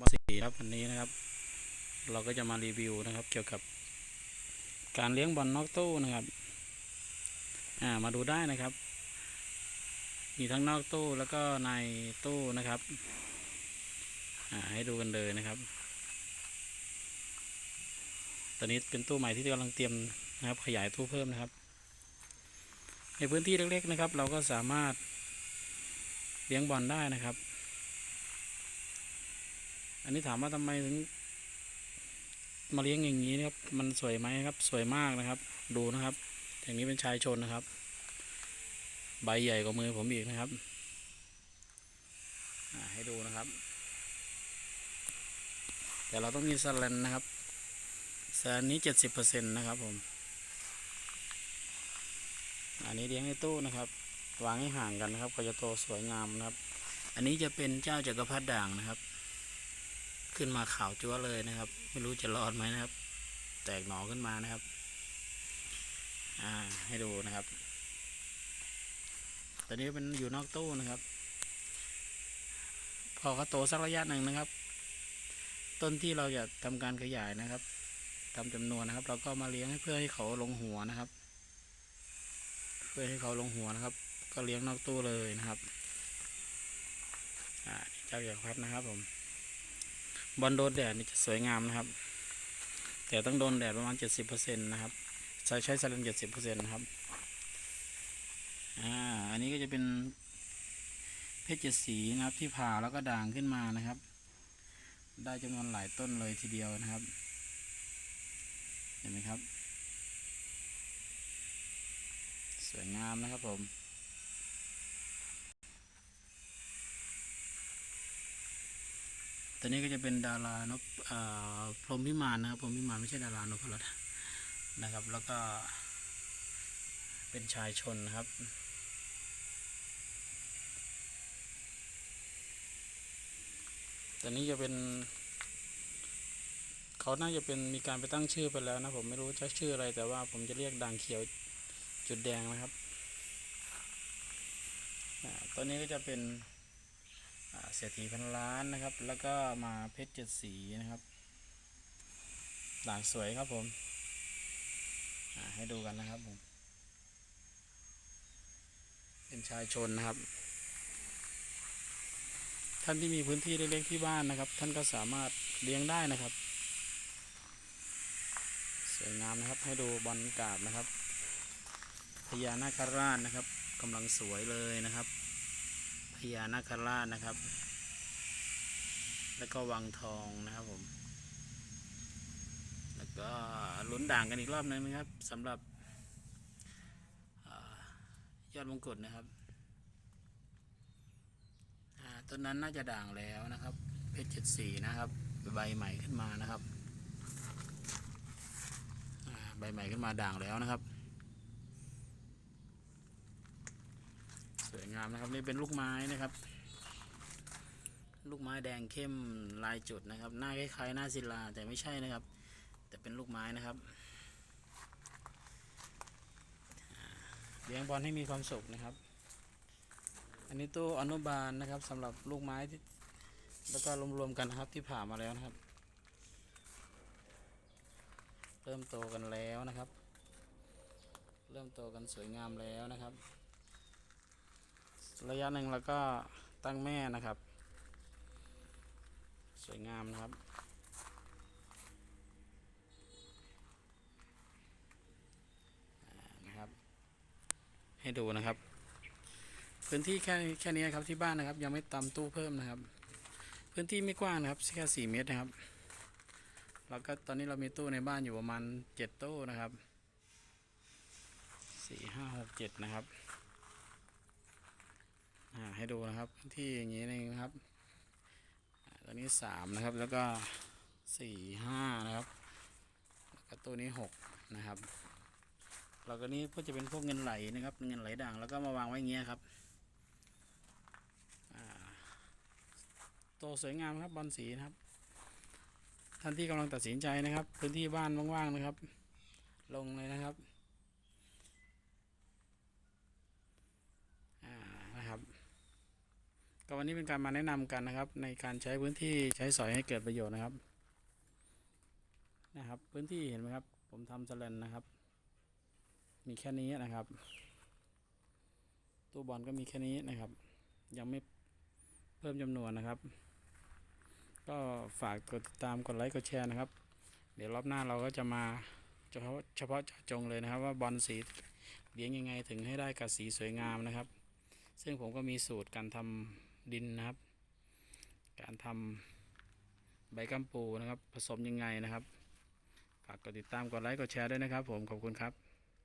มสี่ครับวันนี้นะครับ เราก็จะมารีวิวนะครับ เกี่ยวกับ การเลี้ยงบอลนอกตู้นะครับ อ่ามาดูได้นะครับ มีทั้งนอกตู้แล้วก็ในตู้นะครับ อ่าให้ดูกันเลยนะครับ ตอนนี้เป็นตู้ใหม่ที่กำลังเตรียมนะครับ ขยายตู้เพิ่มนะครับ ในพื้นที่เล็กๆนะครับ เราก็สามารถเลี้ยงบอลได้นะครับ อันนี้ถามว่าทำไมถึงมาเลี้ยงอย่างนี้นะครับ มันสวยไหมครับ สวยมากนะครับ ดูนะครับ อย่างนี้เป็นชายชนนะครับ ใบใหญ่กว่ามือผมอีกนะครับให้ดูนะครับ แต่เราต้องมีสแลนนะครับสแลนนี้เจ็ดสิบเปอร์เซ็นต์นะครับผม อันนี้เลี้ยงในตู้นะครับ วางให้ห่างกันนะครับก็จะโตสวยงามนะครับ อันนี้จะเป็นเจ้าจักรพรรดิด่างนะครับ ขึ้นมาขาวจั๊วเลยนะครับ ไม่รู้จะรอดไหมนะครับ แตกหนอขึ้นมานะครับ อ่าให้ดูนะครับ ตอนนี้เป็นอยู่นอกตู้นะครับ พอเขาโตสักระยะหนึ่งนะครับ ต้นที่เราจะทำการขยายนะครับทำจำนวนนะครับ เราก็มาเลี้ยงให้เพื่อให้เขาลงหัวนะครับ เพื่อให้เขาลงหัวนะครับ ก็เลี้ยงนอกตู้เลยนะครับ อ่าเจ้าอย่างพัดนะครับผม บอลโดนแดดนี่จะสวยงามนะครับ แต่ต้องโดนแดดประมาณ 70%นะครับใช้ใช้สลัน70%นะครับอ่าอันนี้ก็จะเป็นเพชรเจ็ดสีนะครับที่ผ่าแล้วก็ด่างขึ้นมานะครับ ได้จำนวนหลายต้นเลยทีเดียวนะครับ เห็นไหมครับ สวยงามนะครับผม ตัวนี้ก็จะเป็นดารานพพรหมพิมานนะครับพรหมพิมานไม่ใช่ดารานพรัตน์นะครับ แล้วก็ เป็นชายชนนะครับตัวนี้จะเป็นเขาน่าจะเป็นมีการไปตั้งชื่อไปแล้วนะ ผมไม่รู้จะชื่ออะไรแต่ว่าผมจะเรียกด่างเขียวจุดแดงนะครับตัวนี้ก็จะเป็น เศรษฐีพันล้านนะครับ แล้วก็มาเพชรเจ็ดสีนะครับด่างสวยครับผมให้ดูกันนะครับผม เป็นชายชนนะครับ ท่านที่มีพื้นที่เล็กๆที่บ้านนะครับ ท่านก็สามารถเลี้ยงได้นะครับ สวยงามนะครับให้ดูบอลกาบนะครับพญานาคราชนะครับกำลังสวยเลยนะครับ พญานาคราชนะครับ แล้วก็วังทองนะครับผม แล้วก็ลุ้นด่างกันอีกรอบหนึงนะครับสำหรับอยอดมงกุฎนะครับต้นนั้นน่าจะด่างแล้วนะครับ เพชรเจ็ดสีนะครับใบใหม่ขึ้นมานะครับใบใหม่ขึ้นมาด่างแล้วนะครับ สวย งามนะครับนี่เป็นลูกไม้นะครับ ลูกไม้แดงเข้มลายจุดนะครับ หน้าคล้ายๆหน้าศิลาแต่ไม่ใช่นะครับ แต่เป็นลูกไม้นะครับเลี้ยงบอลให้มีความสุขนะครับ อันนี้ตู้อนุบาลนะครับสำหรับลูกไม้ที่แล้วก็รวมๆกันนะครับที่ผ่ามาแล้วนะครับ เริ่มโตกันแล้วนะครับ เริ่มโตกันสวยงามแล้วนะครับ ระยะหนึ่งแล้วก็ตั้งแม่นะครับ สวยงามนะครับ นะครับ ให้ดูนะครับ พื้นที่แค่แค่นี้ครับที่บ้านนะครับ ยังไม่ตำตู้เพิ่มนะครับ พื้นที่ไม่กว้างนะครับแค่สี่เมตรนะครับแล้วก็ตอนนี้เรามีตู้ในบ้านอยู่ประมาณเจ็ดตู้นะครับสี่ห้าหกเจ็ดนะครับ อ่าให้ดูนะครับที่อย่างนี้นี่นะครับตัวนี้สามนะครับแล้วก็สี่ห้านะครับแล้วก็ตัวนี้หกนะครับแล้วก็นี้ก็จะเป็นพวกเงินไหลนะครับเงินไหลด่างแล้วก็มาวางไว้อย่างเงี้ยครับโตสวยงามครับบอลสีนะครับ ท่านที่กำลังตัดสินใจนะครับ พื้นที่บ้านว่างๆนะครับ ลงเลยนะครับอ่านะครับ ก็วันนี้เป็นการมาแนะนำกันนะครับ ในการใช้พื้นที่ใช้สอยให้เกิดประโยชน์นะครับ นะครับ พื้นที่เห็นไหมครับ ผมทำสแลนนะครับ มีแค่นี้นะครับ ตู้บอลก็มีแค่นี้นะครับ ยังไม่เพิ่มจำนวนนะครับ ก็ฝากกดติดตามกดไลค์กดแชร์นะครับ เดี๋ยวรอบหน้าเราก็จะมาเฉพาะเฉพาะจาะจงเลยนะครับ ว่าบอลสีเลี้ยงยังไงถึงให้ได้กับสีสวยงามนะครับ ซึ่งผมก็มีสูตรการทำ ดินนะครับ การทำใบกัมปูนะครับ ผสมยังไงนะครับ ฝากกดติดตามกดไลค์กดแชร์ด้วยนะครับ ผมขอบคุณครับ